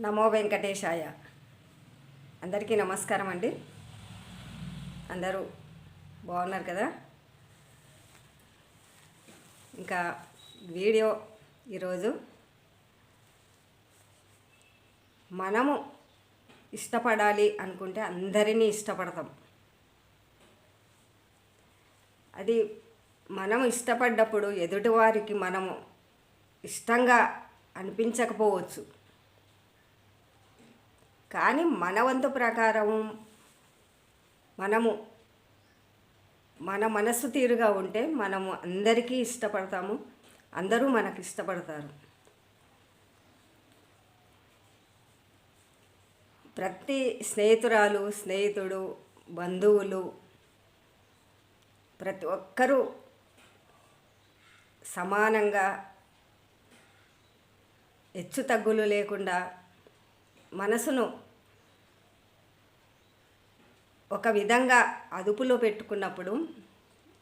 నమో వెంకటేశాయ. అందరికీ నమస్కారం అండి. అందరూ బాగున్నారు కదా? ఇంకా వీడియో ఈరోజు మనము ఇష్టపడాలి అనుకుంటే అందరినీ ఇష్టపడతాం. అది మనం ఇష్టపడ్డప్పుడు ఎదుటివారికి మనము ఇష్టంగా అనిపించకపోవచ్చు. కానీ మన వంతు ప్రకారం మనము మన మనస్సు తీరుగా ఉంటే మనము అందరికీ ఇష్టపడతాము అందరూ మనకు ఇష్టపడతారు. ప్రతి స్నేహితురాలు స్నేహితుడు బంధువులు ప్రతి ఒక్కరూ సమానంగా హెచ్చు తగ్గులు లేకుండా మనసును ఒక విధంగా అదుపులో పెట్టుకున్నప్పుడు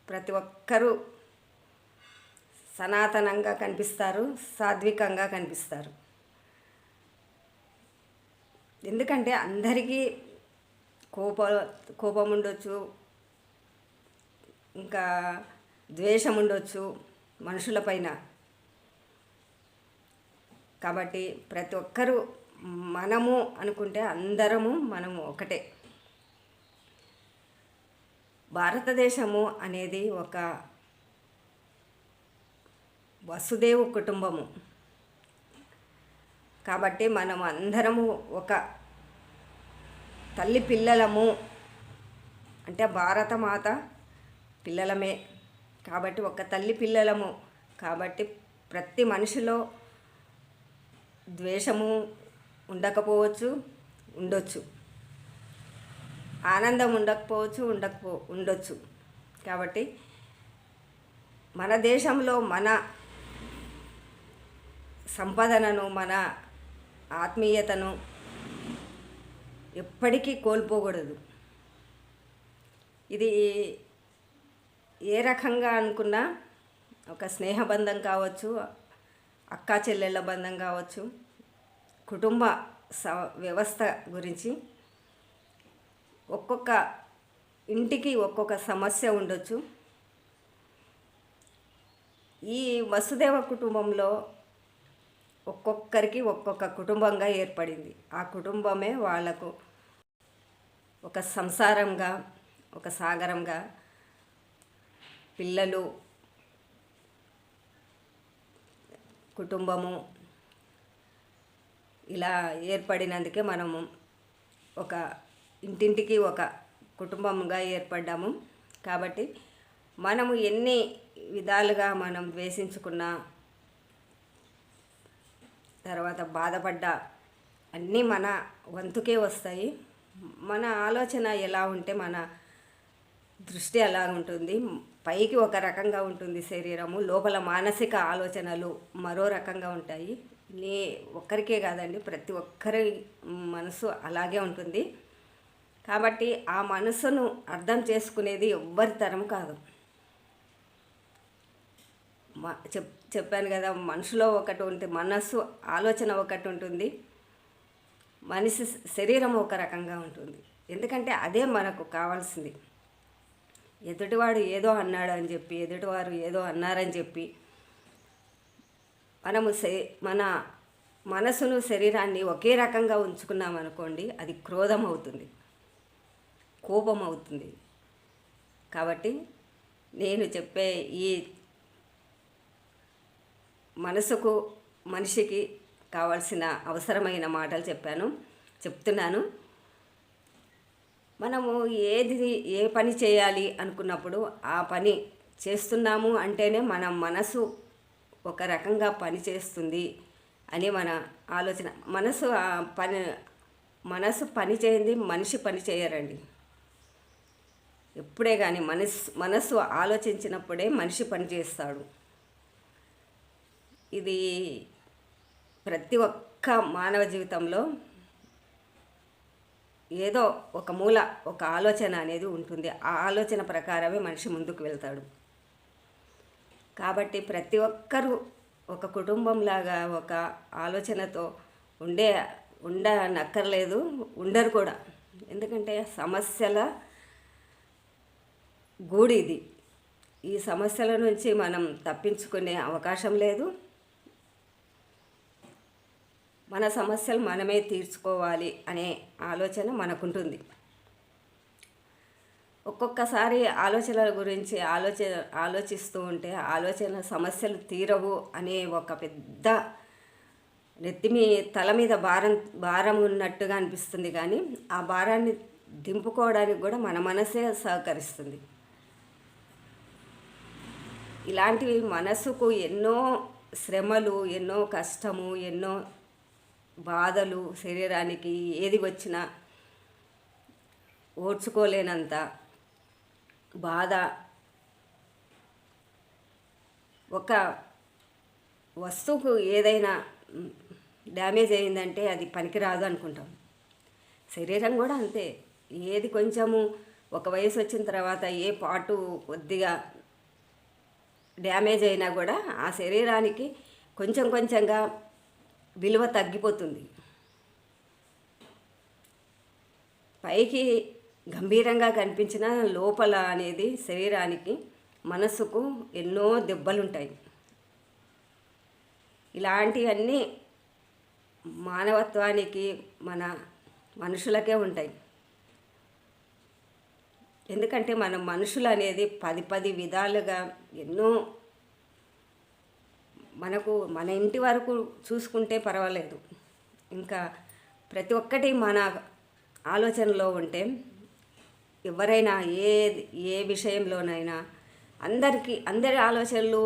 ప్రతి ఒక్కరూ సనాతనంగా కనిపిస్తారు సాత్వికంగా కనిపిస్తారు. ఎందుకంటే అందరికీ కోప కోపం ఉండొచ్చు ఇంకా ద్వేషం ఉండొచ్చు మనుషులపైన కాబట్టి ప్రతి ఒక్కరూ మనము అనుకుంటే అందరము మనము ఒకటే. భారతదేశము అనేది ఒక వసుదేవ కుటుంబము. కాబట్టి మనం అందరము ఒక తల్లి పిల్లలము అంటే భారతమాత పిల్లలమే. కాబట్టి ఒక తల్లి పిల్లలము. కాబట్టి ప్రతి మనిషిలో ద్వేషము ఉండకపోవచ్చు ఉండొచ్చు. ఆనందం ఉండకపోవచ్చు ఉండకపో ఉండొచ్చు. కాబట్టి మన దేశంలో మన సంపదనను మన ఆత్మీయతను ఎప్పటికీ కోల్పోకూడదు. ఇది ఏ రకంగా అనుకున్నా ఒక స్నేహబంధం కావచ్చు అక్కా చెల్లెళ్ళ బంధం కావచ్చు కుటుంబ స వ్యవస్థ గురించి ఒక్కొక్క ఇంటికి ఒక్కొక్క సమస్య ఉండొచ్చు. ఈ వసుదేవ కుటుంబంలో ఒక్కొక్కరికి ఒక్కొక్క కుటుంబంగా ఏర్పడింది. ఆ కుటుంబమే వాళ్ళకు ఒక సంసారంగా ఒక సాగరంగా పిల్లలు కుటుంబము ఇలా ఏర్పడినందుకే మనము ఒక ఇంటింటికి ఒక కుటుంబంగా ఏర్పడ్డాము. కాబట్టి మనము ఎన్ని విధాలుగా మనం ద్వేషించుకున్నా తర్వాత బాధపడ్డా అన్నీ మన వంతుకే వస్తాయి. మన ఆలోచన ఎలా ఉంటే మన దృష్టి అలా ఉంటుంది. పైకి ఒక రకంగా ఉంటుంది శరీరము లోపల మానసిక ఆలోచనలు మరో రకంగా ఉంటాయి. నే ఒక్కరికే కాదండి ప్రతి ఒక్కరి మనసు అలాగే ఉంటుంది. కాబట్టి ఆ మనసును అర్థం చేసుకునేది ఎవ్వరి తరం కాదు. చెప్ చెప్పాను కదా మనసులో ఒకటి ఉంటుంది మనస్సు ఆలోచన ఒకటి ఉంటుంది. మనిషి శరీరం ఒక రకంగా ఉంటుంది. ఎందుకంటే అదే మనకు కావాల్సింది. ఎదుటివాడు ఏదో అన్నాడు అని చెప్పి ఎదుటివారు ఏదో అన్నారని చెప్పి మనము మన మనసును శరీరాన్ని ఒకే రకంగా ఉంచుకున్నాం అనుకోండి అది క్రోధం అవుతుంది. కోపం అవుతుంది కాబట్టి నేను చెప్పే ఈ మనసుకు మనిషికి కావాల్సిన అవసరమైన మాటలు చెప్పాను చెప్తున్నాను. మనము ఏది ఏ పని చేయాలి అనుకున్నప్పుడు ఆ పని చేస్తున్నాము అంటేనే మన మనసు ఒక రకంగా పని చేస్తుంది అని మన ఆలోచన. మనసు పని మనసు పని చేయండి మనిషి పని చేయరండి. ఎప్పుడే కానీ మనసు మనస్సు ఆలోచించినప్పుడే మనిషి పని చేస్తాడు. ఇది ప్రతి ఒక్క మానవ జీవితంలో ఏదో ఒక మూల ఒక ఆలోచన అనేది ఉంటుంది. ఆ ఆలోచన ప్రకారమే మనిషి ముందుకు వెళ్తాడు. కాబట్టి ప్రతి ఒక్కరూ ఒక కుటుంబంలాగా ఒక ఆలోచనతో ఉండే ఉండనక్కర్లేదు ఉండరు కూడా. ఎందుకంటే సమస్యల గూడు ఇది ఈ సమస్యల నుంచి మనం తప్పించుకునే అవకాశం లేదు. మన సమస్యలు మనమే తీర్చుకోవాలి అనే ఆలోచన మనకుంటుంది. ఒక్కొక్కసారి ఆలోచనల గురించి ఆలోచ ఆలోచిస్తూ ఉంటే ఆలోచన సమస్యలు తీరవు అనే ఒక పెద్ద నెత్తి మీ తల మీద భారం భారం ఉన్నట్టుగా అనిపిస్తుంది కానీ ఆ భారాన్ని దింపుకోవడానికి కూడా మన మనసే సహకరిస్తుంది. ఇలాంటివి మనసుకు ఎన్నో శ్రమలు ఎన్నో కష్టము ఎన్నో బాధలు శరీరానికి ఏది వచ్చినా ఓడ్చుకోలేనంత బాధ ఒక వస్తువుకు ఏదైనా డ్యామేజ్ అయిందంటే అది పనికిరాదు అనుకుంటాం. శరీరం కూడా అంతే. ఏది కొంచెము ఒక వయసు వచ్చిన తర్వాత ఏ పాటు కొద్దిగా డ్యామేజ్ అయినా కూడా ఆ శరీరానికి కొంచెం కొంచెంగా విలువ తగ్గిపోతుంది. పైకి గంభీరంగా కనిపించిన లోపల అనేది శరీరానికి మనసుకు ఎన్నో దెబ్బలుంటాయి. ఇలాంటివన్నీ మానవత్వానికి మన మనుషులకే ఉంటాయి. ఎందుకంటే మన మనుషులు అనేది పది పది విధాలుగా ఎన్నో మనకు మన ఇంటి వరకు చూసుకుంటే పర్వాలేదు. ఇంకా ప్రతి ఒక్కటి మన ఆలోచనలో ఉంటే ఎవరైనా ఏ ఏ విషయంలోనైనా అందరికీ అందరి ఆలోచనలు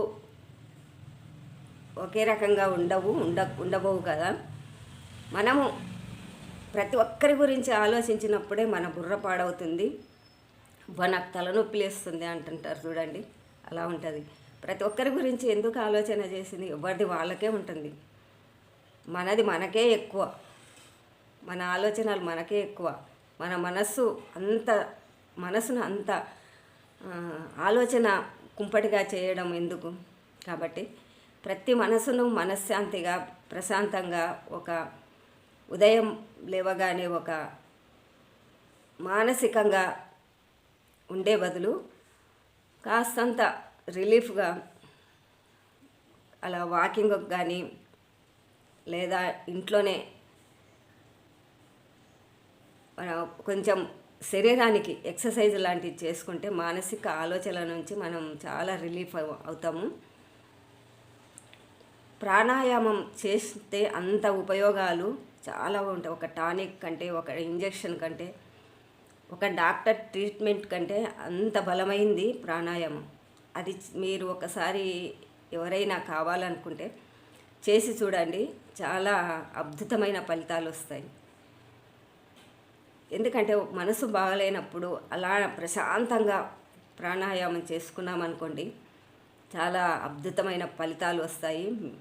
ఒకే రకంగా ఉండవు ఉండ ఉండబోవు కదా. మనము ప్రతి ఒక్కరి గురించి ఆలోచించినప్పుడే మన బుర్ర పాడవుతుంది. అబ్బా నాకు తలనొప్పి లేస్తుంది అంటుంటారు చూడండి. అలా ఉంటుంది. ప్రతి ఒక్కరి గురించి ఎందుకు ఆలోచన చేసింది? ఎవరిది వాళ్ళకే ఉంటుంది. మనది మనకే ఎక్కువ. మన ఆలోచనలు మనకే ఎక్కువ. మన మనస్సు అంత మనసును అంత ఆలోచన కుంపటిగా చేయడం ఎందుకు? కాబట్టి ప్రతి మనసును మనశ్శాంతిగా ప్రశాంతంగా ఒక ఉదయం లేవగానే ఒక మానసికంగా ఉండే బదులు కాస్తంత రిలీఫ్గా అలా వాకింగ్ కానీ లేదా ఇంట్లోనే కొంచెం శరీరానికి ఎక్సర్సైజ్ లాంటివి చేసుకుంటే మానసిక ఆలోచనల నుంచి మనం చాలా రిలీఫ్ అవుతాము. ప్రాణాయామం చేస్తే అంత ఉపయోగాలు చాలా ఉంటాయి. ఒక టానిక్ కంటే ఒక ఇంజెక్షన్ కంటే ఒక డాక్టర్ ట్రీట్మెంట్ కంటే అంత బలమైంది ప్రాణాయామం. అది మీరు ఒకసారి ఎవరైనా కావాలనుకుంటే చేసి చూడండి. చాలా అద్భుతమైన ఫలితాలు వస్తాయి. ఎందుకంటే మనసు బాగలేనప్పుడు అలా ప్రశాంతంగా ప్రాణాయామం చేసుకున్నాం అనుకోండి చాలా అద్భుతమైన ఫలితాలు వస్తాయి.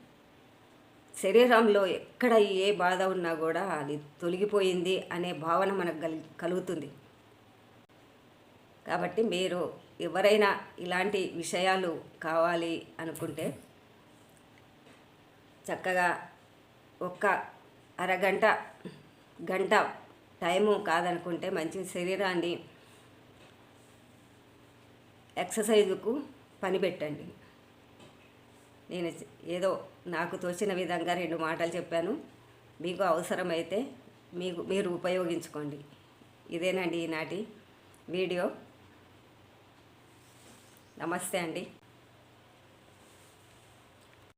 శరీరంలో ఎక్కడ ఏ బాధ ఉన్నా కూడా అది తొలగిపోయింది అనే భావన మనకు కలి కలుగుతుంది. కాబట్టి మీరు ఎవరైనా ఇలాంటి విషయాలు కావాలి అనుకుంటే చక్కగా ఒక్క అరగంట గంట టైము కాదనుకుంటే మంచి శరీరాన్ని ఎక్సర్సైజుకు పనిపెట్టండి నేను ఏదో నాకు తోచిన విధంగా రెండు మాటలు చెప్పాను. మీకు అవసరమైతే మీకు మీరు ఉపయోగించుకోండి. ఇదేనండి ఈనాటి వీడియో. నమస్తే అండి.